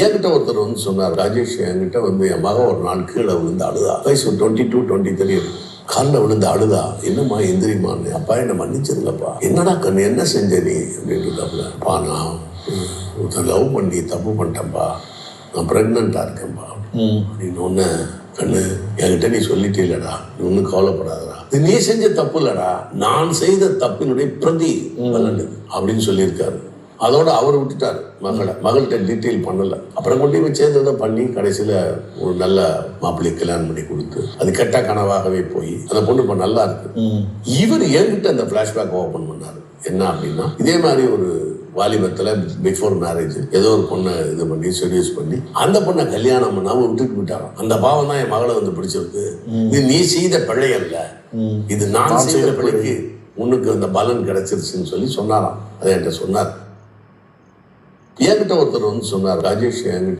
என்கிட்ட ஒருத்தர் வந்து சொன்னார் ராஜேஷ் என்கிட்ட வந்து என் மகன் ஒரு நாள் கீழே விழுந்து அழுதா? வயசு டுவெண்ட்டி டூ டுவெண்ட்டி த்ரீ காலில் விழுந்து அழுதா? என்னம்மா எந்திரிமான்னு அப்பா என்ன மன்னிச்சிருங்கப்பா. என்னடா கண்ணு என்ன செஞ்ச நீ? அப்படின்ட்டு அப்பா நான் ஒருத்தர் லவ் பண்ணி தப்பு பண்ணிட்டேன்ப்பா. நான் ப்ரெக்னெண்ட்டாக இருக்கேன்ப்பா. அப்படின்னு ஒன்று கண்ணு என்கிட்ட நீ சொல்லிட்டே இல்லடா. நீ ஒன்றும் கவலைப்படாதடா. இது நீ செஞ்ச தப்பு இல்லடா. நான் செய்த தப்பினுடைய பிரதி அப்படின்னு சொல்லியிருக்காரு. அதோட அவர் விட்டுட்டாரு மகளை. மகள்கிட்ட டீட்டெயில் பண்ணல. அப்புறம் கொண்டு போய் சேர்ந்ததை பண்ணி கடைசியில் ஒரு நல்ல மாப்பிள்ளை கல்யாணம் பண்ணி கொடுத்து அது கெட்ட கனவாகவே போய் அந்த பொண்ணு இப்போ நல்லா இருக்கு. இவர் என்கிட்ட அந்த ஃப்ளாஷ்பேக் ஓப்பன் பண்ணாரு. என்ன அப்படின்னா இதே மாதிரி ஒரு வாலிபத்தில் பிஃபோர் மேரேஜ் ஏதோ ஒரு பொண்ணை இது பண்ணி செடியூஸ் பண்ணி அந்த பொண்ணை கல்யாணம் பண்ணாம விட்டுட்டு போயிட்டாராம் அந்த பாவம் தான் என் மகளை வந்து பிடிச்சிருக்கு. இது நீ செய்த பிழை அல்ல. இது நான் செய்த பிழைக்கு உனக்கு அந்த பலன் கிடைச்சிருச்சுன்னு சொல்லி சொன்னாராம். அதை என்கிட்ட சொன்னார். என்கிட்ட ஒருத்தர் வந்து சொன்னார் ராஜேஷ் என்கிட்ட